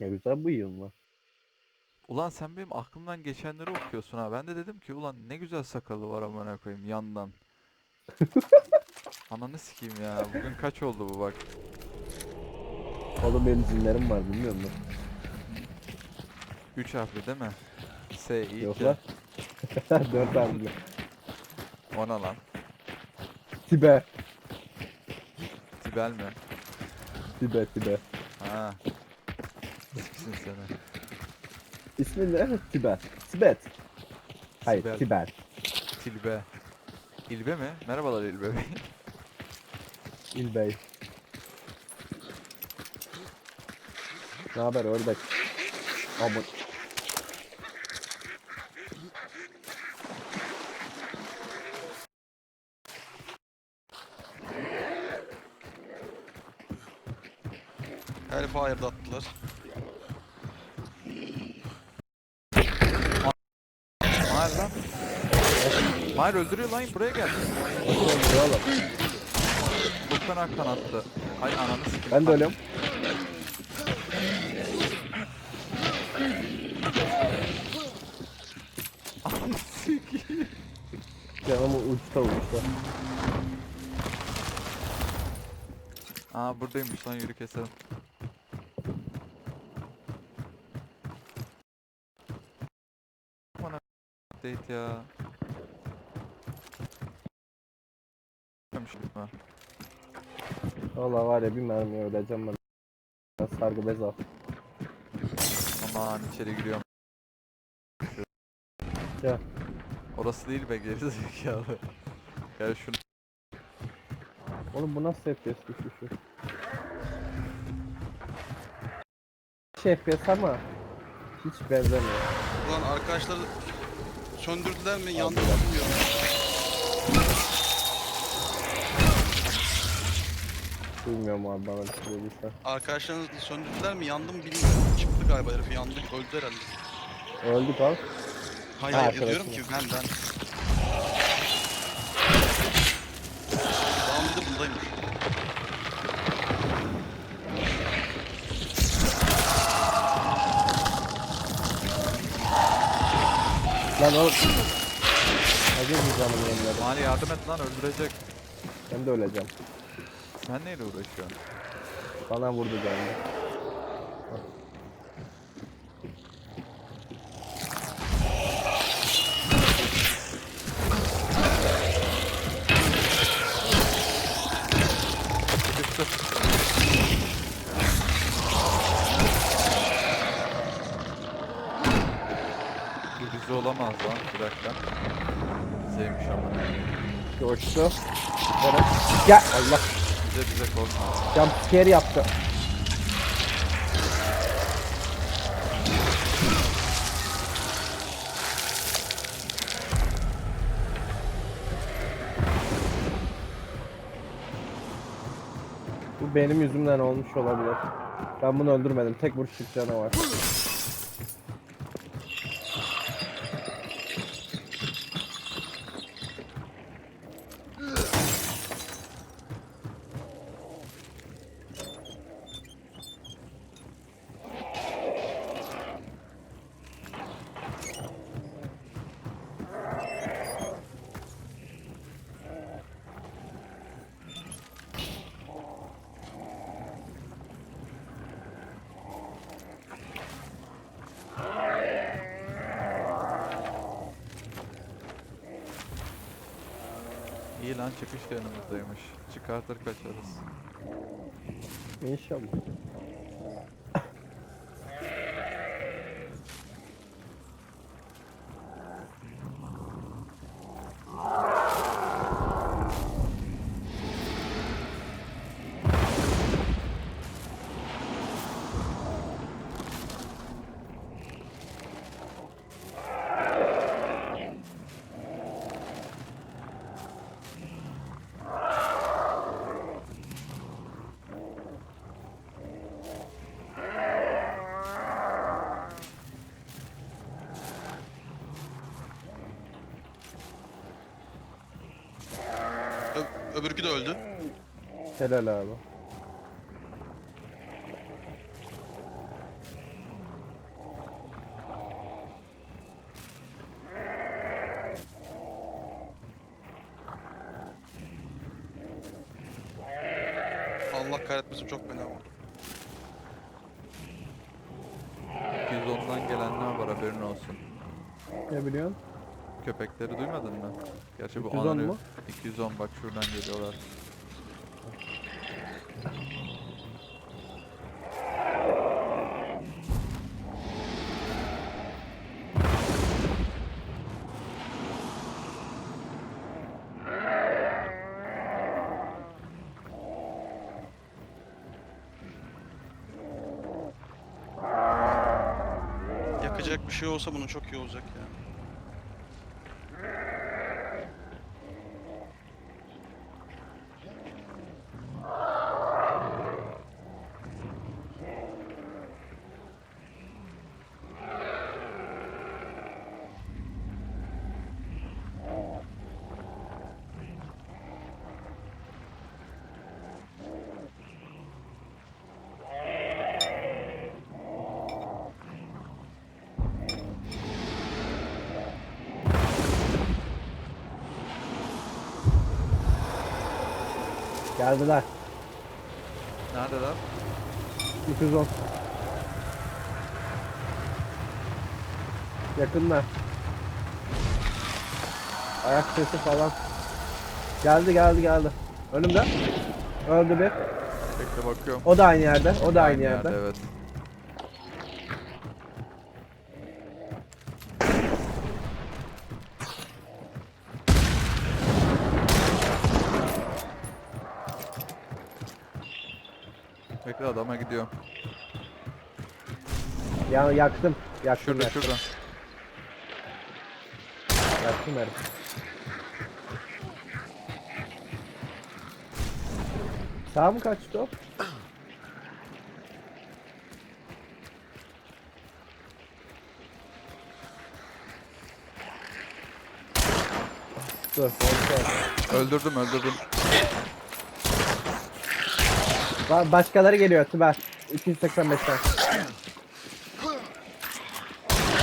Ne güzel bıyığın var. Ulan sen benim aklımdan geçenleri okuyorsun ha. Ben de dedim ki ulan ne güzel sakalı var amına koyayım yandan. Ananı sikeyim ya. Bugün kaç oldu bu bak. Oğlum benim cinlerim var bilmiyor musun? 3 harfli değil mi? S, I, Yok C. lan. Dört harfli. O ne lan? Tibe. Tibel mi? Tibe tibe. Ha. Siksin seni. İsmi ne? Tibet. Tibet. Hayır Sibel. Tibet. Tilbe. İlbe mi? Merhabalar İlbe Bey. İlbey. Ne haber ördek? Ama ayırdı attılar. Lan. Mahir öldürüyor lan buraya gel. oğlum. Furkan Akkan attı. Ay ananı sikeyim. Ben de ölüyorum. Ananı sikeyim. Canımı uçta uçta. Aa buradaymış lan yürü keselim. Bana update ya. Ha. Valla var ya bir mermi öleceğim ben. Sargı bez al. Aman içeri giriyorum. Gel. Orası değil be gerizekalı. Gel şunu. Oğlum bu nasıl FPS düşüşü? Şey FPS ama hiç benzemiyor. Ulan arkadaşlar söndürdüler mi yandı mı bilmiyorum. Bilmiyorum abi bana bir şey dediyse. Arkadaşlarınız söndürdüler mi yandı mı bilmiyorum. Çıktı galiba herif yandı. Öldü herhalde. Öldük abi. Hayır Ha, hayır diyorum arkadaşım. ki ben ben. Da bundaymış. Lan oğlum. Hadi bir canım yemledim. Mali yardım et lan öldürecek. Ben de öleceğim. Sen neyle uğraşıyorsun? Bana vurdu canım. Bize olamaz lan. Bir dakika. Bizeymiş ama. Coştu. Evet. Ya Allah. Bize bize korkma. Jump scare yaptı. Bu benim yüzümden olmuş olabilir. Ben bunu öldürmedim. Tek vuruşluk canı var. İyi lan çıkış da yanımızdaymış. Çıkartır kaçarız. İnşallah. Öbürkü de öldü. Helal abi. Allah kahretmesin çok fena oldu. 210'dan gelenler var haberin olsun. Ne biliyorsun? Köpekleri duymadın mı? Gerçi bu 210 mu? 210 bak şuradan geliyorlar. Yakacak bir şey olsa bunun çok iyi olacak ya. Geldiler. Neredeler? 210. Yakınlar. Ayak sesi falan. Geldi geldi geldi. Önümde. Öldü bir. Bekle bakıyorum. O da aynı yerde. O da aynı, yerde. Evet. Bekle adama gidiyor. Ya yaktım. Yaktım Şurada yaktım. şurada. Yaktım herif. Sağ mı kaçtı o? Dur. Öldürdüm öldürdüm. Ba- başkaları geliyor Tüber. 285'ten.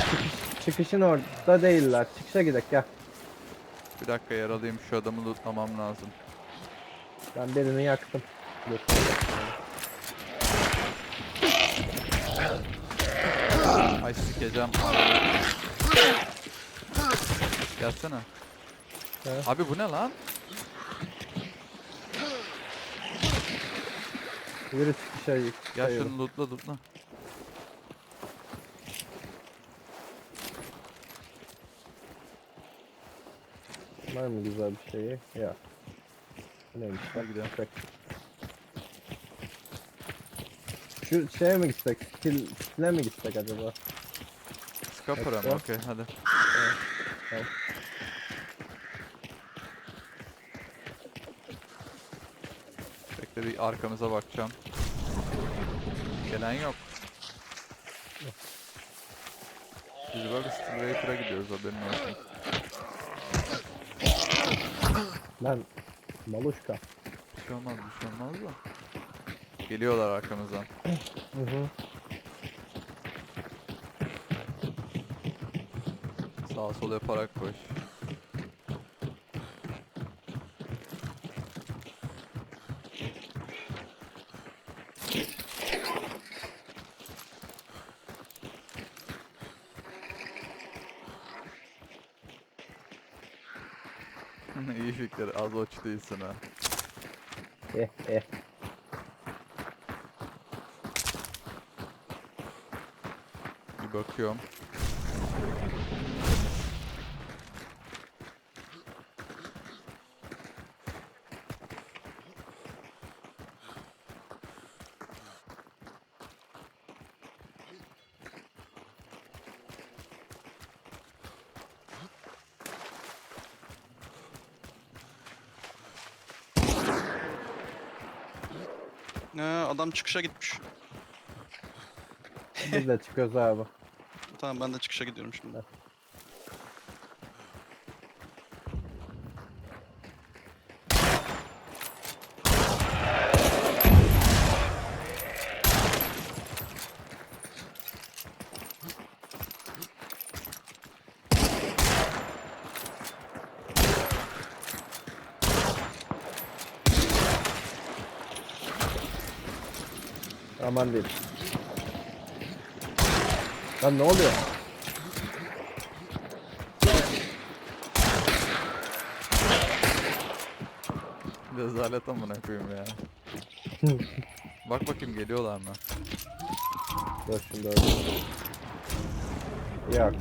Çıkış, çıkışın orada değiller. Çıkışa gidelim gel. Bir dakika yaralıyım şu adamı lootlamam lazım. Ben birini yaktım. Ay sikeceğim. Gelsene. Evet. Abi bu ne lan? Yürü çıkışa Gel çıkışa yürü. şunu lootla lootla. Var mı güzel bir şeyi? Ya. Neymiş Hadi gidelim. Bak. Şu şeye mi gitsek? Skill, skill'e mi gitsek acaba? Scupper'a mı? Okey hadi. Tamam. Bekle bir arkamıza bakacağım. Gelen yok. Biz böyle Steel gidiyoruz haberin olsun. Lan maluşka. Bir şey olmaz bir şey olmaz da. Geliyorlar arkamızdan. Hı hı. Sağa sola yaparak koş. Fikir. Az oç değilsin ha. Eh eh. Bir bakıyorum. Ne adam çıkışa gitmiş. Biz de çıkıyoruz abi. Tamam ben de çıkışa gidiyorum şimdi. Aman değil. Lan ne oluyor? Rezalet amına koyayım ya. Bak bakayım geliyorlar mı? Dur şimdi öyle. Yok.